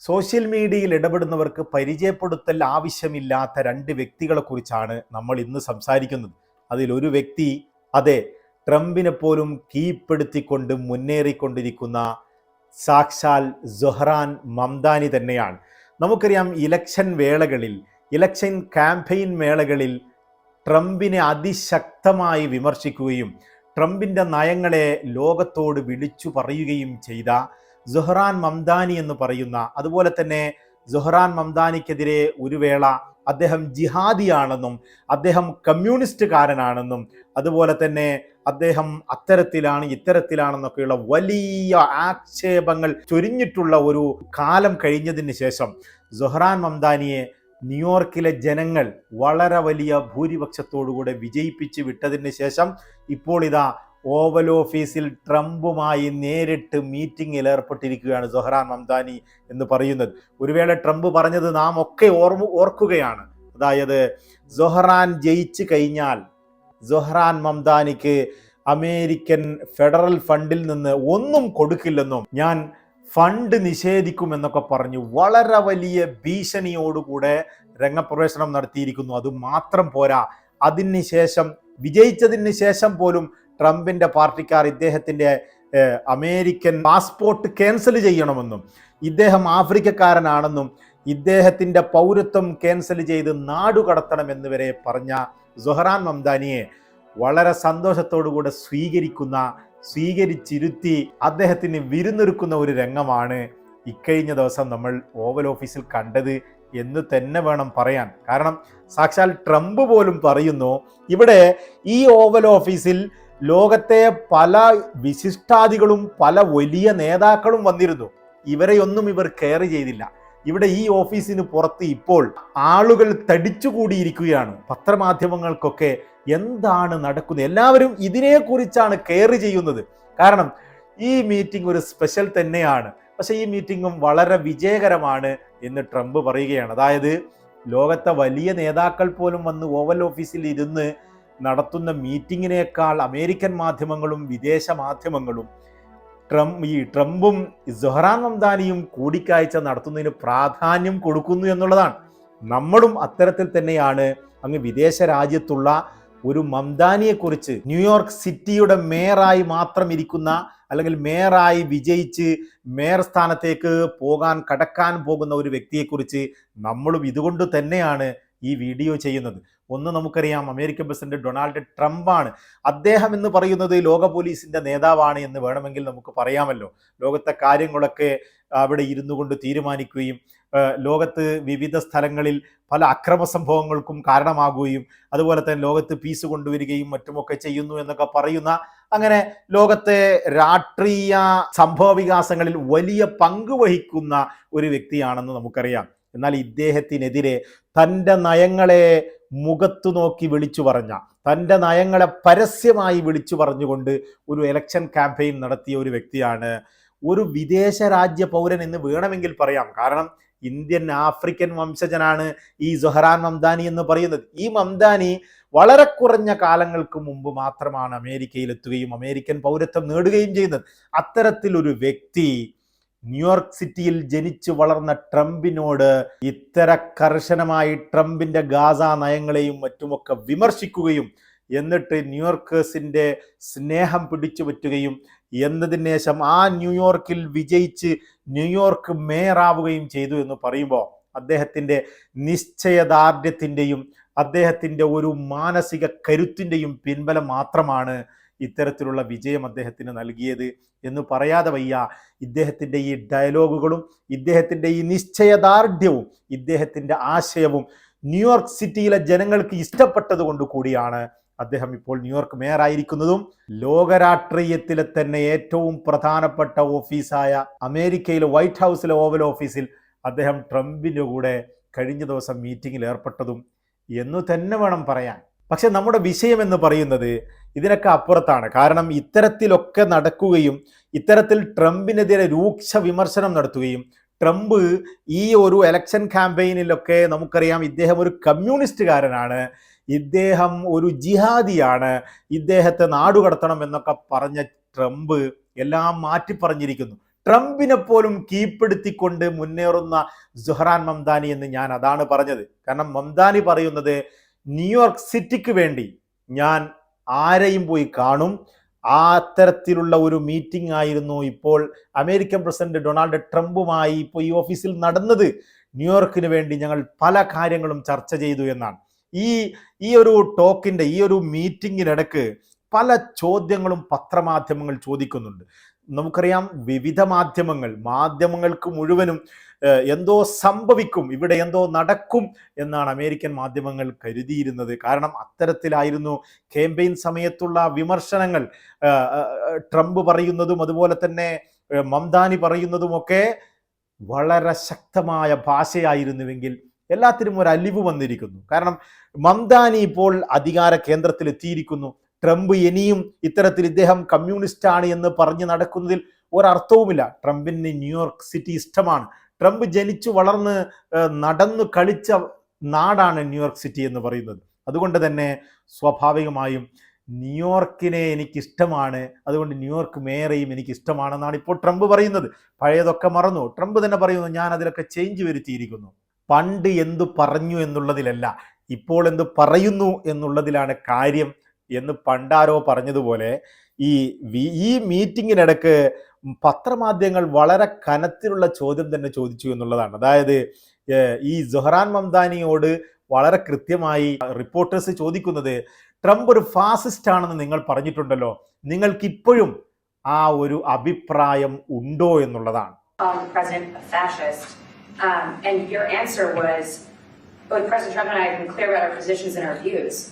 Social മീഡിയയിൽ ഇടപെടുന്നവർക്ക് പരിചയപ്പെടുത്തൽ ആവശ്യമില്ലാത്ത രണ്ട് വ്യക്തികളെ കുറിച്ചാണ് നമ്മൾ ഇന്ന് സംസാരിക്കുന്നത്. അതിലൊരു വ്യക്തി അതെ ട്രംപിനെ പോലും കീഴ്പ്പെടുത്തിക്കൊണ്ട് മുന്നേറിക്കൊണ്ടിരിക്കുന്ന സാക്ഷാൽ ജൊഹ്റാൻ മംദാനി തന്നെയാണ്. നമുക്കറിയാം ഇലക്ഷൻ വേളകളിൽ ഇലക്ഷൻ ക്യാമ്പയിൻ വേളകളിൽ ട്രംപിനെ അതിശക്തമായി വിമർശിക്കുകയും ട്രംപിന്റെ നയങ്ങളെ ലോകത്തോട് വിളിച്ചു പറയുകയും ചെയ്ത സുഹ്റാൻ മംദാനി എന്ന് പറയുന്ന അതുപോലെ തന്നെ സുഹ്റാൻ മംദാനിക്കെതിരെ ഒരു വേള അദ്ദേഹം ജിഹാദിയാണെന്നും അദ്ദേഹം കമ്മ്യൂണിസ്റ്റുകാരനാണെന്നും അതുപോലെ തന്നെ അദ്ദേഹം അത്തരത്തിലാണ് ഇത്തരത്തിലാണെന്നൊക്കെയുള്ള വലിയ ആക്ഷേപങ്ങൾ ചൊരിഞ്ഞിട്ടുള്ള ഒരു കാലം കഴിഞ്ഞതിന് ശേഷം സുഹ്റാൻ മംദാനിയെ ന്യൂയോർക്കിലെ ജനങ്ങൾ വളരെ വലിയ ഭൂരിപക്ഷത്തോടുകൂടെ വിജയിപ്പിച്ച് വിട്ടതിന് ശേഷം ഇപ്പോൾ ഇതാ ഓവൽ ഓഫീസിൽ ട്രംപുമായി നേരിട്ട് മീറ്റിംഗിൽ ഏർപ്പെട്ടിരിക്കുകയാണ് സൊഹ്റാൻ മംദാനി എന്ന് പറയുന്നത്. ഒരു വേള ട്രംപ് പറഞ്ഞത് നാം ഒക്കെ ഓർമ്മ ഓർക്കുകയാണ്. അതായത് സൊഹ്റാൻ ജയിച്ചു കഴിഞ്ഞാൽ സൊഹ്റാൻ മംദാനിക്ക് അമേരിക്കൻ ഫെഡറൽ ഫണ്ടിൽ നിന്ന് ഒന്നും കൊടുക്കില്ലെന്നും ഞാൻ ഫണ്ട് നിഷേധിക്കുമെന്നൊക്കെ പറഞ്ഞു വളരെ വലിയ ഭീഷണിയോടുകൂടെ രംഗപ്രവേശനം നടത്തിയിരിക്കുന്നു. അത് മാത്രം പോരാ. അതിന് ശേഷം വിജയിച്ചതിന് ശേഷം പോലും ട്രംപിന്റെ പാർട്ടിക്കാർ ഇദ്ദേഹത്തിന്റെ അമേരിക്കൻ പാസ്പോർട്ട് ക്യാൻസൽ ചെയ്യണമെന്നും ഇദ്ദേഹം ആഫ്രിക്കക്കാരനാണെന്നും ഇദ്ദേഹത്തിന്റെ പൗരത്വം ക്യാൻസൽ ചെയ്ത് നാടുകടത്തണമെന്ന് വരെ പറഞ്ഞ സുഹറാൻ മംദാനിയെ വളരെ സന്തോഷത്തോടുകൂടെ സ്വീകരിക്കുന്ന സ്വീകരിച്ചിരുത്തി അദ്ദേഹത്തിന് വിരുന്നൊരുക്കുന്ന ഒരു രംഗമാണ് ഇക്കഴിഞ്ഞ ദിവസം നമ്മൾ ഓവൽ ഓഫീസിൽ കണ്ടത് എന്ന് തന്നെ വേണം പറയാൻ. കാരണം സാക്ഷാൽ ട്രംപ് പോലും പറയുന്നു ഇവിടെ ഈ ഓവൽ ഓഫീസിൽ ലോകത്തെ പല വിശിഷ്ടാദികളും പല വലിയ നേതാക്കളും വന്നിരുന്നു. ഇവരെയൊന്നും ഇവർ കെയർ ചെയ്തില്ല. ഇവിടെ ഈ ഓഫീസിന് പുറത്ത് ഇപ്പോൾ ആളുകൾ തടിച്ചുകൂടിയിരിക്കുകയാണ്. പത്രമാധ്യമങ്ങൾക്കൊക്കെ എന്താണ് നടക്കുന്നത്? എല്ലാവരും ഇതിനെക്കുറിച്ചാണ് കെയർ ചെയ്യുന്നത്. കാരണം ഈ മീറ്റിംഗ് ഒരു സ്പെഷ്യൽ തന്നെയാണ്. പക്ഷെ ഈ മീറ്റിംഗും വളരെ വിജയകരമാണ് എന്ന് ട്രംപ് പറയുകയാണ്. അതായത് ലോകത്തെ വലിയ നേതാക്കൾ പോലും വന്ന് ഓവൽ ഓഫീസിൽ ഇരുന്ന് നടത്തുന്ന മീറ്റിങ്ങിനേക്കാൾ അമേരിക്കൻ മാധ്യമങ്ങളും വിദേശ മാധ്യമങ്ങളും ട്രംപ് ഈ ട്രംപും സൊഹറാൻ മംദാനിയും കൂടിക്കാഴ്ച നടത്തുന്നതിന് പ്രാധാന്യം കൊടുക്കുന്നു എന്നുള്ളതാണ്. നമ്മളും അത്തരത്തിൽ തന്നെയാണ് അങ്ങ് വിദേശ രാജ്യത്തുള്ള ഒരു മംദാനിയെക്കുറിച്ച് ന്യൂയോർക്ക് സിറ്റിയുടെ മേയറായി മാത്രം ഇരിക്കുന്ന അല്ലെങ്കിൽ മേയറായി വിജയിച്ച് മേയർ സ്ഥാനത്തേക്ക് പോകാൻ കടക്കാൻ പോകുന്ന ഒരു വ്യക്തിയെക്കുറിച്ച് നമ്മളും ഇതുകൊണ്ട് തന്നെയാണ് ഈ വീഡിയോ ചെയ്യുന്നത്. ഒന്ന് നമുക്കറിയാം അമേരിക്കൻ പ്രസിഡന്റ് ഡൊണാൾഡ് ട്രംപാണ്. അദ്ദേഹം എന്ന് പറയുന്നത് ലോക പോലീസിന്റെ നേതാവാണ് എന്ന് വേണമെങ്കിൽ നമുക്ക് പറയാമല്ലോ. ലോകത്തെ കാര്യങ്ങളൊക്കെ അവിടെ ഇരുന്നു കൊണ്ട് തീരുമാനിക്കുകയും ലോകത്ത് വിവിധ സ്ഥലങ്ങളിൽ പല അക്രമ സംഭവങ്ങൾക്കും കാരണമാകുകയും അതുപോലെ തന്നെ ലോകത്ത് പീസ് കൊണ്ടുവരികയും മറ്റുമൊക്കെ ചെയ്യുന്നു എന്നൊക്കെ പറയുന്ന അങ്ങനെ ലോകത്തെ രാഷ്ട്രീയ സംഭവ വികാസങ്ങളിൽ വലിയ പങ്ക് വഹിക്കുന്ന ഒരു വ്യക്തിയാണെന്ന് നമുക്കറിയാം. എന്നാൽ ഇദ്ദേഹത്തിനെതിരെ തന്റെ നയങ്ങളെ മുഖത്തു നോക്കി വിളിച്ചു പറഞ്ഞ തന്റെ നയങ്ങളെ പരസ്യമായി വിളിച്ചു പറഞ്ഞുകൊണ്ട് ഒരു എലക്ഷൻ ക്യാമ്പയിൻ നടത്തിയ ഒരു വ്യക്തിയാണ്. ഒരു വിദേശ രാജ്യ പൗരൻ എന്ന് വേണമെങ്കിൽ പറയാം. കാരണം ഇന്ത്യൻ ആഫ്രിക്കൻ വംശജനാണ് ഈ സുഹറാൻ മംദാനി എന്ന് പറയുന്നത്. ഈ മംദാനി വളരെ കുറഞ്ഞ കാലങ്ങൾക്ക് മുമ്പ് മാത്രമാണ് അമേരിക്കയിൽ എത്തുകയും അമേരിക്കൻ പൗരത്വം നേടുകയും ചെയ്യുന്നത്. അത്തരത്തിലൊരു വ്യക്തി ന്യൂയോർക്ക് സിറ്റിയിൽ ജനിച്ചു വളർന്ന ട്രംപിനോട് ഇത്തര കർശനമായി ട്രംപിന്റെ ഗാസ നയങ്ങളെയും മറ്റുമൊക്കെ വിമർശിക്കുകയും എന്നിട്ട് ന്യൂയോർക്കേഴ്സിന്റെ സ്നേഹം പിടിച്ചു പറ്റുകയും എന്നതിന് ശേഷം ആ ന്യൂയോർക്കിൽ വിജയിച്ച് ന്യൂയോർക്ക് മേയറാവുകയും ചെയ്തു എന്ന് പറയുമ്പോൾ അദ്ദേഹത്തിന്റെ നിശ്ചയദാർഢ്യത്തിന്റെയും അദ്ദേഹത്തിന്റെ ഒരു മാനസിക കരുത്തിന്റെയും പിൻബലം മാത്രമാണ് ഇത്തരത്തിലുള്ള വിജയം അദ്ദേഹത്തിന് നൽകിയത് എന്ന് പറയാതെ വയ്യ. ഇദ്ദേഹത്തിന്റെ ഈ ഡയലോഗുകളും ഇദ്ദേഹത്തിന്റെ ഈ നിശ്ചയദാർഢ്യവും ഇദ്ദേഹത്തിന്റെ ആശയവും ന്യൂയോർക്ക് സിറ്റിയിലെ ജനങ്ങൾക്ക് ഇഷ്ടപ്പെട്ടത് കൊണ്ട് കൂടിയാണ് അദ്ദേഹം ഇപ്പോൾ ന്യൂയോർക്ക് മേയറായിരിക്കുന്നതും. ലോകരാഷ്ട്രീയത്തിലെ തന്നെ ഏറ്റവും പ്രധാനപ്പെട്ട ഓഫീസായ അമേരിക്കയിലെ വൈറ്റ് ഹൗസിലെ ഓവൽ ഓഫീസിൽ അദ്ദേഹം ട്രംപിന്റെ കൂടെ കഴിഞ്ഞ ദിവസം മീറ്റിങ്ങിൽ ഏർപ്പെട്ടതും. എന്നു തന്നെ വേണം പറയാൻ. പക്ഷെ നമ്മുടെ വിഷയം എന്ന് പറയുന്നത് ഇതിനൊക്കെ അപ്പുറത്താണ്. കാരണം ഇത്തരത്തിലൊക്കെ നടക്കുകയും ഇത്തരത്തിൽ ട്രംപിനെതിരെ രൂക്ഷ വിമർശനം നടത്തുകയും ട്രംപ് ഈ ഒരു എലക്ഷൻ ക്യാമ്പയിനിലൊക്കെ നമുക്കറിയാം ഇദ്ദേഹം ഒരു കമ്മ്യൂണിസ്റ്റുകാരനാണ്. ഇദ്ദേഹം ഒരു ജിഹാദിയാണ്. ഇദ്ദേഹത്തെ നാടുകടത്തണം എന്നൊക്കെ പറഞ്ഞ ട്രംപ് എല്ലാം മാറ്റി പറഞ്ഞിരിക്കുന്നു ട്രംപിനെ പോലും കീഴ്പ്പെടുത്തിക്കൊണ്ട് മുന്നേറുന്ന സുഹറാൻ മംദാനി എന്ന് ഞാൻ അതാണ് പറഞ്ഞത്. കാരണം മംദാനി പറയുന്നത് ന്യൂയോർക്ക് സിറ്റിക്ക് വേണ്ടി ഞാൻ ആരെയും പോയി കാണും. ആ തരത്തിലുള്ള ഒരു മീറ്റിംഗ് ആയിരുന്നു ഇപ്പോൾ അമേരിക്കൻ പ്രസിഡന്റ് ഡൊണാൾഡ് ട്രംപുമായി ഇപ്പോൾ ഈ ഓഫീസിൽ നടന്നത്. ന്യൂയോർക്കിന് വേണ്ടി ഞങ്ങൾ പല കാര്യങ്ങളും ചർച്ച ചെയ്തു എന്നാണ്. ഈ ഈ ഒരു ടോക്കിന്റെ ഈ ഒരു മീറ്റിംഗിനിടക്ക് പല ചോദ്യങ്ങളും പത്രമാധ്യമങ്ങൾ ചോദിക്കുന്നുണ്ട്. നമുക്കറിയാം വിവിധ മാധ്യമങ്ങൾ മാധ്യമങ്ങൾക്ക് മുഴുവനും എന്തോ സംഭവിക്കും ഇവിടെ എന്തോ നടക്കും എന്നാണ് അമേരിക്കൻ മാധ്യമങ്ങൾ കരുതിയിരുന്നത്. കാരണം അത്തരത്തിലായിരുന്നു ക്യാമ്പയിൻ സമയത്തുള്ള വിമർശനങ്ങൾ. ട്രംപ് പറയുന്നതും അതുപോലെ തന്നെ മംദാനി പറയുന്നതുമൊക്കെ വളരെ ശക്തമായ ഭാഷയായിരുന്നുവെങ്കിൽ എല്ലാത്തിനും ഒരു അലിവ് വന്നിരിക്കുന്നു. കാരണം മംദാനി ഇപ്പോൾ അധികാര കേന്ദ്രത്തിൽ എത്തിയിരിക്കുന്നു ട്രംപ് ഇനിയും ഇത്തരത്തിൽ ഇദ്ദേഹം കമ്മ്യൂണിസ്റ്റ് ആണ് എന്ന് പറഞ്ഞ് നടക്കുന്നതിൽ ഒരർത്ഥവുമില്ല. ട്രംപിന് ന്യൂയോർക്ക് സിറ്റി ഇഷ്ടമാണ്. ട്രംപ് ജനിച്ചു വളർന്ന് നടന്നു കളിച്ച നാടാണ് ന്യൂയോർക്ക് സിറ്റി എന്ന് പറയുന്നത്. അതുകൊണ്ട് തന്നെ സ്വാഭാവികമായും ന്യൂയോർക്കിനെ എനിക്കിഷ്ടമാണ്. അതുകൊണ്ട് ന്യൂയോർക്ക് മേയറെയും എനിക്കിഷ്ടമാണെന്നാണ് ഇപ്പോൾ ട്രംപ് പറയുന്നത്. പഴയതൊക്കെ മറന്നു. ട്രംപ് തന്നെ പറയുന്നു ഞാൻ അതിലൊക്കെ ചേഞ്ച് വരുത്തിയിരിക്കുന്നു. പണ്ട് എന്തു പറഞ്ഞു എന്നുള്ളതിലല്ല ഇപ്പോൾ എന്ത് പറയുന്നു എന്നുള്ളതിലാണ് കാര്യം. എന്ന് പണ്ടാരോ പറഞ്ഞതുപോലെ ഈ ഈ മീറ്റിങ്ങിനിടക്ക് പത്രമാധ്യമങ്ങൾ വളരെ കനത്തിലുള്ള ചോദ്യം തന്നെ ചോദിച്ചു എന്നുള്ളതാണ് അതായത് ഈ ജൊഹറാൻ മംദാനിയോട് വളരെ കൃത്യമായി റിപ്പോർട്ടേഴ്സ് ചോദിക്കുന്നത് ട്രംപ് ഒരു ഫാസിസ്റ്റ് ആണെന്ന് നിങ്ങൾ പറഞ്ഞിട്ടുണ്ടല്ലോ നിങ്ങൾക്ക് ഇപ്പോഴും ആ ഒരു അഭിപ്രായം ഉണ്ടോ എന്നുള്ളതാണ് um, president. Um, President Trump and I have been clear about our positions and our views.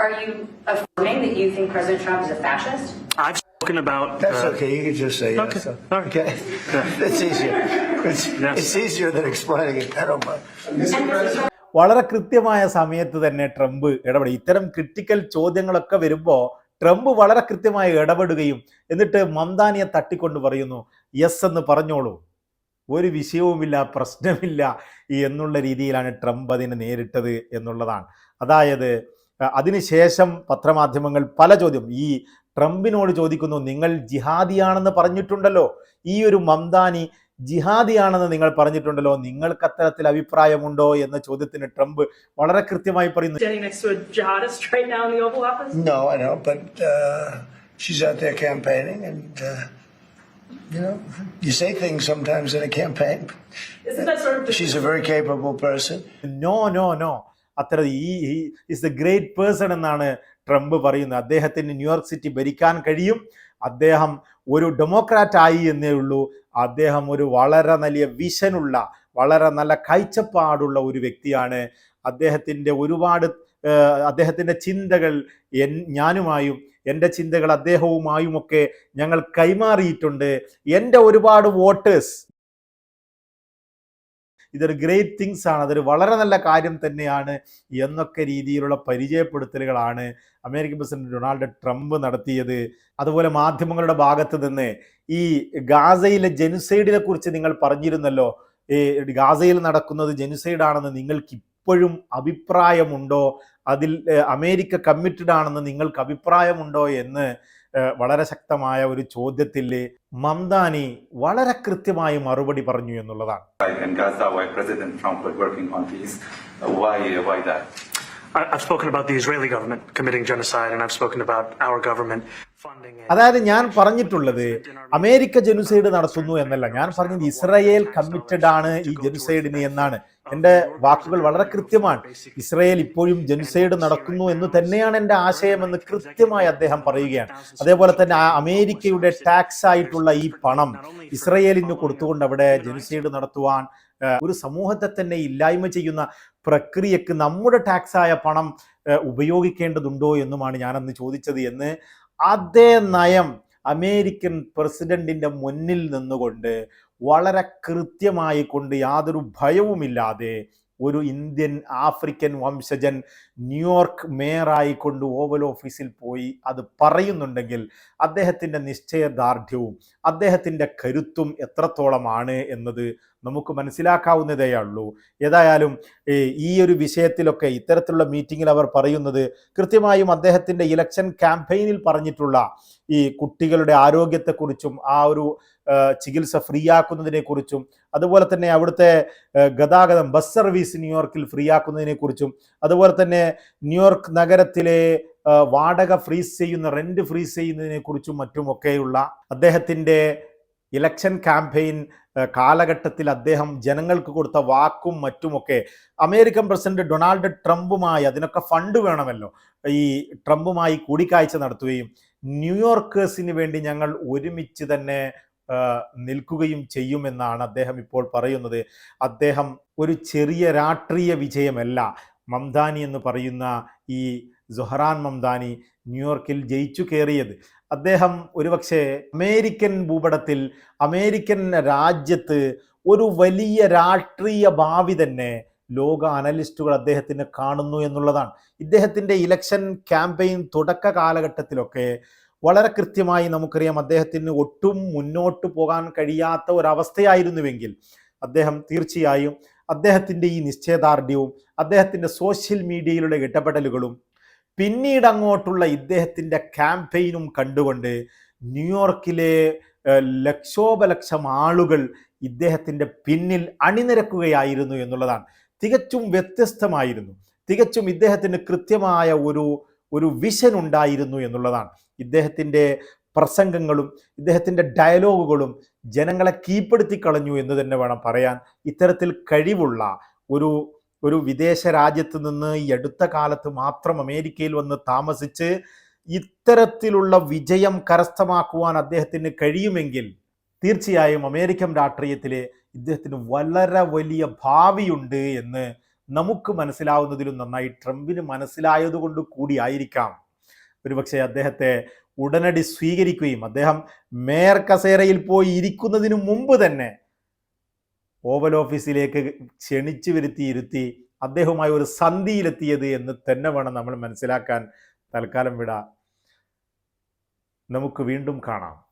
Are you affirming that you think President Trump is a fascist? I've spoken about. That's uh, okay. You can just say yes. Okay. All right. Okay. It's easier. It's, Yes. it's easier than explaining it. I don't mind. വളരെ കൃത്യമായ സമയത്ത് തന്നെ Trump ഇടപെടും ഇത്തരം critical ചോദ്യങ്ങളൊക്കെ വരുമ്പോൾ Trump വളരെ കൃത്യമായി ഇടപെടുകയും എന്നിട്ട് മംദാനിയെ തട്ടിക്കൊണ്ട് പറയുന്നു യെസ് എന്ന് പറഞ്ഞോളൂ ഒരു വിഷയവുമില്ല പ്രശ്നമില്ല എന്നുള്ള രീതിയിലാണ് ട്രംപ് അതിനെ നേരിട്ടത് എന്നുള്ളതാണ് അതായത് അതിനുശേഷം പത്രമാധ്യമങ്ങൾ പല ചോദ്യം ഈ ട്രംപിനോട് ചോദിക്കുന്നു നിങ്ങൾ ജിഹാദിയാണെന്ന് പറഞ്ഞിട്ടുണ്ടല്ലോ ഈ ഒരു മംദാനി ജിഹാദിയാണെന്ന് നിങ്ങൾ പറഞ്ഞിട്ടുണ്ടല്ലോ നിങ്ങൾക്ക് അത്തരത്തിൽ അഭിപ്രായമുണ്ടോ എന്ന ചോദ്യത്തിന് ട്രംപ് വളരെ കൃത്യമായി പറയുന്നു? No, uh, uh, you know, you say things sometimes in a campaign. Isn't that sort of She's a very capable person. No, no, no അത്ര ഈ ഇസ് ദ ഗ്രേറ്റ് പേഴ്സൺ എന്നാണ് ട്രംപ് പറയുന്നത്. അദ്ദേഹത്തിന് ന്യൂയോർക്ക് സിറ്റി ഭരിക്കാൻ കഴിയും. അദ്ദേഹം ഒരു democrat ആയി എന്നേ ഉള്ളൂ. അദ്ദേഹം ഒരു വളരെ വലിയ വിഷനുള്ള വളരെ നല്ല കാഴ്ചപ്പാടുള്ള ഒരു വ്യക്തിയാണ്. അദ്ദേഹത്തിന്റെ ഒരുപാട് അദ്ദേഹത്തിന്റെ ചിന്തകൾ എൻ ഞാനുമായും എന്റെ ചിന്തകൾ അദ്ദേഹവുമായുമൊക്കെ ഞങ്ങൾ കൈമാറിയിട്ടുണ്ട്. എന്റെ ഒരുപാട് വോട്ടേഴ്സ് ഇതൊരു ഗ്രേറ്റ് തിങ്സ് ആണ്. അതൊരു വളരെ നല്ല കാര്യം തന്നെയാണ് എന്നൊക്കെ രീതിയിലുള്ള പരിചയപ്പെടുത്തലുകളാണ് അമേരിക്കൻ പ്രസിഡന്റ് ഡൊണാൾഡ് ട്രംപ് നടത്തിയത്. അതുപോലെ മാധ്യമങ്ങളുടെ ഭാഗത്ത് നിന്ന് ഈ ഗാസയിലെ ജനുസൈഡിനെ കുറിച്ച് നിങ്ങൾ പറഞ്ഞിരുന്നല്ലോ. ഈ ഗാസയിൽ നടക്കുന്നത് ജനുസൈഡ് ആണെന്ന് നിങ്ങൾക്ക് ഇപ്പോഴും അഭിപ്രായമുണ്ടോ? അതിൽ അമേരിക്ക കമ്മിറ്റഡ് ആണെന്ന് നിങ്ങൾക്ക് അഭിപ്രായമുണ്ടോ എന്ന് വളരെ ശക്തമായ ഒരു ചോദ്യത്തിൽ മംദാനി വളരെ കൃത്യമായി മറുപടി പറഞ്ഞു എന്നുള്ളതാണ്. Uh, I've spoken about the Israeli government committing genocide, and I've spoken about our government. അതായത് ഞാൻ പറഞ്ഞിട്ടുള്ളത് അമേരിക്ക ജനുസൈഡ് നടത്തുന്നു എന്നല്ല. ഞാൻ പറഞ്ഞത് ഇസ്രയേൽ കമ്മിറ്റഡ് ആണ് ഈ ജനുസൈഡിന് എന്നാണ്. എന്റെ വാക്കുകൾ വളരെ കൃത്യമാണ്. ഇസ്രയേൽ ഇപ്പോഴും ജനുസൈഡ് നടക്കുന്നു എന്ന് തന്നെയാണ് എന്റെ എന്ന് കൃത്യമായി അദ്ദേഹം പറയുകയാണ്. അതേപോലെ തന്നെ അമേരിക്കയുടെ ടാക്സ് ആയിട്ടുള്ള ഈ പണം ഇസ്രയേലിന് കൊടുത്തുകൊണ്ട് അവിടെ ജനുസൈഡ് നടത്തുവാൻ ഒരു സമൂഹത്തെ തന്നെ ഇല്ലായ്മ ചെയ്യുന്ന പ്രക്രിയക്ക് നമ്മുടെ ടാക്സ് ആയ പണം ഉപയോഗിക്കേണ്ടതുണ്ടോ എന്നുമാണ് ഞാനന്ന് ചോദിച്ചത് എന്ന് അതേ നയം അമേരിക്കൻ പ്രസിഡന്റിന്റെ മുന്നിൽ നിന്നുകൊണ്ട് വളരെ കൃത്യമായി കൊണ്ട് യാതൊരു ഭയവുമില്ലാതെ ഒരു ഇന്ത്യൻ ആഫ്രിക്കൻ വംശജൻ ന്യൂയോർക്ക് മേയറായിക്കൊണ്ട് ഓവൽ ഓഫീസിൽ പോയി അത് പറയുന്നുണ്ടെങ്കിൽ അദ്ദേഹത്തിന്റെ നിശ്ചയദാർഢ്യവും അദ്ദേഹത്തിന്റെ കരുത്തും എത്രത്തോളമാണ് എന്നത് നമുക്ക് മനസ്സിലാക്കാവുന്നതേ ഉള്ളൂ. ഏതായാലും ഈ ഒരു വിഷയത്തിലൊക്കെ ഇത്തരത്തിലുള്ള മീറ്റിങ്ങിൽ അവർ പറയുന്നത് കൃത്യമായും അദ്ദേഹത്തിന്റെ ഇലക്ഷൻ ക്യാമ്പയിനിൽ പറഞ്ഞിട്ടുള്ള ഈ കുട്ടികളുടെ ആരോഗ്യത്തെക്കുറിച്ചും ആ ഒരു ചികിത്സ ഫ്രീ ആക്കുന്നതിനെക്കുറിച്ചും അതുപോലെ തന്നെ അവിടുത്തെ ഗതാഗതം ബസ് സർവീസ് ന്യൂയോർക്കിൽ ഫ്രീ ആക്കുന്നതിനെക്കുറിച്ചും അതുപോലെ തന്നെ ന്യൂയോർക്ക് നഗരത്തിലെ വാടക ഫ്രീസ് ചെയ്യുന്ന റെന്റ് ഫ്രീസ് ചെയ്യുന്നതിനെക്കുറിച്ചും മറ്റുമൊക്കെയുള്ള അദ്ദേഹത്തിന്റെ ഇലക്ഷൻ ക്യാമ്പയിൻ കാലഘട്ടത്തിൽ അദ്ദേഹം ജനങ്ങൾക്ക് കൊടുത്ത വാക്കും മറ്റുമൊക്കെ അമേരിക്കൻ പ്രസിഡന്റ് ഡൊണാൾഡ് ട്രംപുമായി അതിനൊക്കെ ഫണ്ട് വേണമല്ലോ. ഈ ട്രംപുമായി കൂടിക്കാഴ്ച നടത്തുകയും ന്യൂയോർക്കേഴ്സിന് വേണ്ടി ഞങ്ങൾ ഒരുമിച്ച് തന്നെ നിൽക്കുകയും ചെയ്യുമെന്നാണ് അദ്ദേഹം ഇപ്പോൾ പറയുന്നത്. അദ്ദേഹം ഒരു ചെറിയ രാഷ്ട്രീയ വിജയമല്ല. മംദാനി എന്ന് പറയുന്ന ഈ സുഹറാൻ മംദാനി ന്യൂയോർക്കിൽ ജയിച്ചു കയറിയത്. അദ്ദേഹം ഒരുപക്ഷെ അമേരിക്കൻ ഭൂപടത്തിൽ അമേരിക്കൻ രാജ്യത്ത് ഒരു വലിയ രാഷ്ട്രീയ ഭാവി തന്നെ ലോക അനലിസ്റ്റുകൾ അദ്ദേഹത്തിന് കാണുന്നു എന്നുള്ളതാണ്. ഇദ്ദേഹത്തിന്റെ ഇലക്ഷൻ ക്യാമ്പയിൻ തുടക്ക കാലഘട്ടത്തിലൊക്കെ വളരെ കൃത്യമായി നമുക്കറിയാം അദ്ദേഹത്തിന് ഒട്ടും മുന്നോട്ട് പോകാൻ കഴിയാത്ത ഒരവസ്ഥയായിരുന്നുവെങ്കിൽ അദ്ദേഹം തീർച്ചയായും അദ്ദേഹത്തിന്റെ ഈ നിശ്ചയദാർഢ്യവും അദ്ദേഹത്തിന്റെ സോഷ്യൽ മീഡിയയിലുള്ള ഇടപെടലുകളും പിന്നീട് അങ്ങോട്ടുള്ള ഇദ്ദേഹത്തിന്റെ ക്യാമ്പയിനും കണ്ടുകൊണ്ട് ന്യൂയോർക്കിലെ ലക്ഷോപലക്ഷം ആളുകൾ ഇദ്ദേഹത്തിന്റെ പിന്നിൽ അണിനിരക്കുകയായിരുന്നു എന്നുള്ളതാണ്. തികച്ചും വ്യത്യസ്തമായിരുന്നു. തികച്ചും ഇദ്ദേഹത്തിന് കൃത്യമായ ഒരു ഒരു വിഷൻ ഉണ്ടായിരുന്നു എന്നുള്ളതാണ്. ഇദ്ദേഹത്തിന്റെ പ്രസംഗങ്ങളും ഇദ്ദേഹത്തിന്റെ ഡയലോഗുകളും ജനങ്ങളെ കീഴ്പ്പെടുത്തി കളഞ്ഞു എന്ന് തന്നെ വേണം പറയാൻ. ഇത്തരത്തിൽ കഴിവുള്ള ഒരു ഒരു വിദേശ രാജ്യത്ത് നിന്ന് ഈ അടുത്ത കാലത്ത് മാത്രം അമേരിക്കയിൽ വന്ന് താമസിച്ച് ഇത്തരത്തിലുള്ള വിജയം കരസ്ഥമാക്കുവാൻ അദ്ദേഹത്തിന് കഴിയുമെങ്കിൽ തീർച്ചയായും അമേരിക്കൻ രാഷ്ട്രീയത്തിലെ ഇദ്ദേഹത്തിന് വളരെ വലിയ ഭാവിയുണ്ട് എന്ന് നമുക്ക് മനസ്സിലാവുന്നതിലും നന്നായി ട്രംപിന് മനസ്സിലായതുകൊണ്ട് കൂടിയായിരിക്കാം ഒരുപക്ഷെ അദ്ദേഹത്തെ ഉടനടി സ്വീകരിക്കുകയും അദ്ദേഹം മേയർ കസേരയിൽ പോയി ഇരിക്കുന്നതിന് മുമ്പ് തന്നെ ഓവൽ ഓഫീസിലേക്ക് ക്ഷണിച്ചു വരുത്തി ഇരുത്തി അദ്ദേഹവുമായി ഒരു സന്ധിയിലെത്തിയത് എന്ന് തന്നെ വേണം നമ്മൾ മനസ്സിലാക്കാൻ. തൽക്കാലം വിട. നമുക്ക് വീണ്ടും കാണാം.